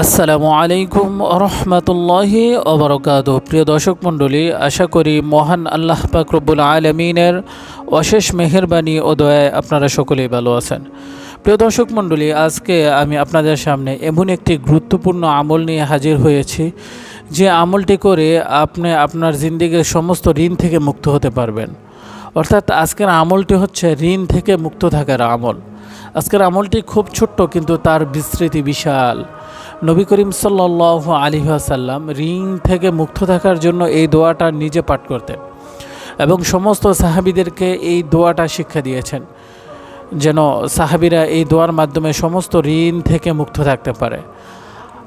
আসসালামু আলাইকুম রহমতুল্লাহি অবরকাত প্রিয় দর্শক মণ্ডলী, আশা করি মহান আল্লাহ পাক রব্বুল আলমিনের অশেষ মেহেরবানি ও দয়ায় আপনারা সকলেই ভালো আছেন। প্রিয় দর্শক মণ্ডলী, আজকে আমি আপনাদের সামনে এমন একটি গুরুত্বপূর্ণ আমল নিয়ে হাজির হয়েছি, যে আমলটি করে আপনি আপনার জিন্দিগির সমস্ত ঋণ থেকে মুক্ত হতে পারবেন। অর্থাৎ আজকের আমলটি হচ্ছে ঋণ থেকে মুক্ত থাকার আমল। আজকের আমলটি খুব ছোট্ট, কিন্তু তার বিস্তৃতি বিশাল। নবী করিম সাল্লাহ আলী আসাল্লাম ঋণ থেকে মুক্ত থাকার জন্য এই দোয়াটা নিজে পাঠ করতেন এবং সমস্ত সাহাবিদেরকে এই দোয়াটা শিক্ষা দিয়েছেন, যেন সাহাবিরা এই দোয়ার মাধ্যমে সমস্ত ঋণ থেকে মুক্ত থাকতে পারে।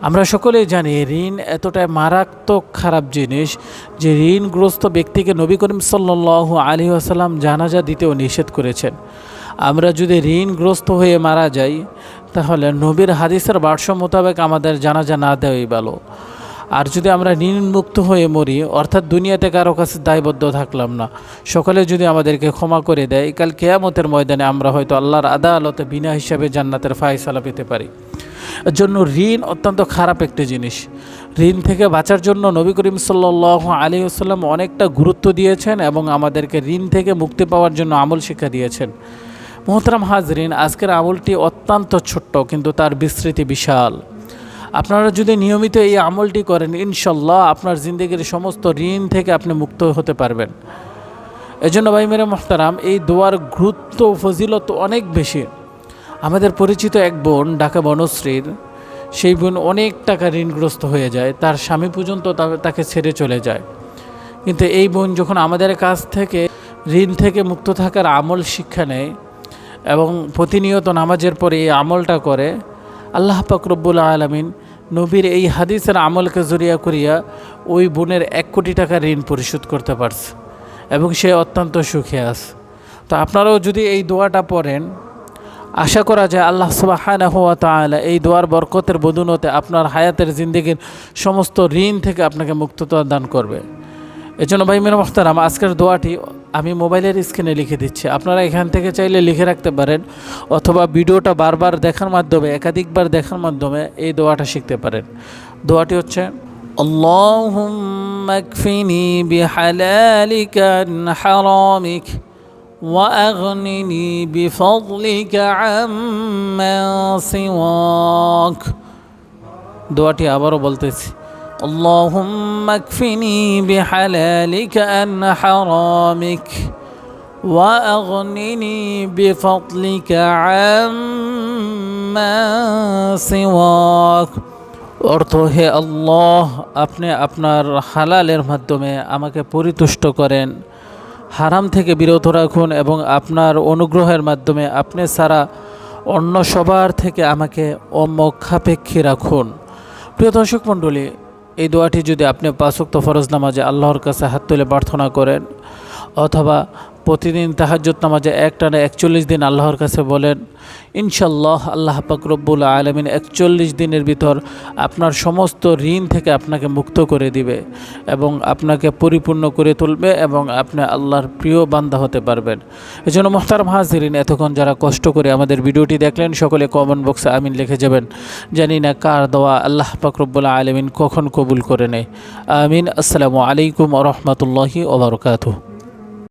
আমরা সকলেই জানি ঋণ এতটাই মারাত্মক খারাপ জিনিস যে ঋণগ্রস্ত ব্যক্তিকে নবী করিম সাল্লাহ আলী আসাল্লাম জানাজা দিতেও নিষেধ করেছেন। আমরা যদি ঋণগ্রস্ত হয়ে মারা যাই, তাহলে নবীর হাদিসের বার্ষ মোতাবেক আমাদের জানাজা না দেওয়াই ভালো। আর যদি আমরা ঋণমুক্ত হয়ে মরি, অর্থাৎ দুনিয়াতে কারও কাছে দায়বদ্ধ থাকলাম না, সকলে যদি আমাদেরকে ক্ষমা করে দেয়, কাল কেয়ামতের ময়দানে আমরা হয়তো আল্লাহর আদালতে বিনা হিসাবে জান্নাতের ফায়সালা পেতে পারি। জন্য ঋণ অত্যন্ত খারাপ একটি জিনিস। ঋণ থেকে বাঁচার জন্য নবী করিম সাল্লাহ আলী আসাল্লাম অনেকটা গুরুত্ব দিয়েছেন এবং আমাদেরকে ঋণ থেকে মুক্তি পাওয়ার জন্য আমল শিক্ষা দিয়েছেন। মোহতরাম হাজরিন, আজকের আমলটি অত্যন্ত ছোট্ট, কিন্তু তার বিস্তৃতি বিশাল। আপনারা যদি নিয়মিত এই আমলটি করেন, ইনশাল্লাহ আপনার জিন্দগির সমস্ত ঋণ থেকে আপনি মুক্ত হতে পারবেন। এজন্য ভাই মেরে মোহতারাম, এই দোয়ার গুরুত্ব ফজিলত অনেক বেশি। আমাদের পরিচিত এক বোন, ঢাকা বনশ্রীর, সেই বোন অনেক টাকা ঋণগ্রস্ত হয়ে যায়। তার স্বামী পর্যন্ত তাকে ছেড়ে চলে যায়। কিন্তু এই বোন যখন আমাদের কাছ থেকে ঋণ থেকে মুক্ত থাকার আমল শিক্ষা নেয় এবং প্রতিনিয়ত নামাজের পরে এই আমলটা করে, আল্লাহ পাক রব্বুল আলমিন নবীর এই হাদিসের আমলকে জরিয়া করিয়া ওই বোনের এক কোটি টাকা ঋণ পরিশোধ করতে পারছে এবং সে অত্যন্ত সুখে আছে। তো আপনারাও যদি এই দোয়াটা পড়েন, আশা করা যায় আল্লাহ সুবাহানা হুয়া তাআলা এই দোয়ার বরকতের বদুনতে আপনার হায়াতের জিন্দিগির সমস্ত ঋণ থেকে আপনাকে মুক্ততা দান করবে। এজন্য ভাই মেরা মোখতারাম আজকের দোয়াটি আমি মোবাইলের স্ক্রিনে লিখে দিচ্ছি আপনারা এখান থেকে চাইলে লিখে রাখতে পারেন অথবা ভিডিওটা বারবার দেখার মাধ্যমে একাধিকবার দেখার মাধ্যমে এই দোয়াটা শিখতে পারেন দোয়াটি হচ্ছে اللهم اكفني بحلالك عن حرامك واغنني بفضلك عمن سواك দোয়াটি আবারও বলতেছি اللهم اكفني بحلالك عن حرامك واغنني بفضلك عمن سواك অর্থ হে আল্লাহ আপনি আপনার হালালের মাধ্যমে আমাকে পরিতুষ্ট করেন হারাম থেকে বিরত রাখুন এবং আপনার অনুগ্রহের মাধ্যমে আপনি ছাড়া অন্য সবার থেকে আমাকে অমক্ষাপেক্ষী রাখুন প্রিয় দর্শক মণ্ডলী এই দোয়াটি যদি আপনি পাঁচক্ত ফরজ নামাজে আল্লাহর কাছে হাত তুলে প্রার্থনা করেন অথবা প্রতিদিন তাহাজ্জুদ নামাজে এক টানে একচল্লিশ দিন আল্লাহর কাছে বলেন ইনশাল্লাহ আল্লাহ পাক রব্বুল আলমিন একচল্লিশ দিনের ভিতর আপনার সমস্ত ঋণ থেকে আপনাকে মুক্ত করে দিবে এবং আপনাকে পরিপূর্ণ করে তুলবে এবং আপনি আল্লাহর প্রিয় বান্দা হতে পারবেন। এই এজন্য মোহতারাম হাজিরিন, এতক্ষণ যারা কষ্ট করে আমাদের ভিডিওটি দেখলেন, সকলে কমেন্ট বক্সে আমিন লিখে যাবেন। জানি না কার দোয়া আল্লাহ পাক রব্বুল আলমিন কখন কবুল করে নেয়। আমিন। আসসালামু আলাইকুম রহমতুল্লাহি ওবরকাতু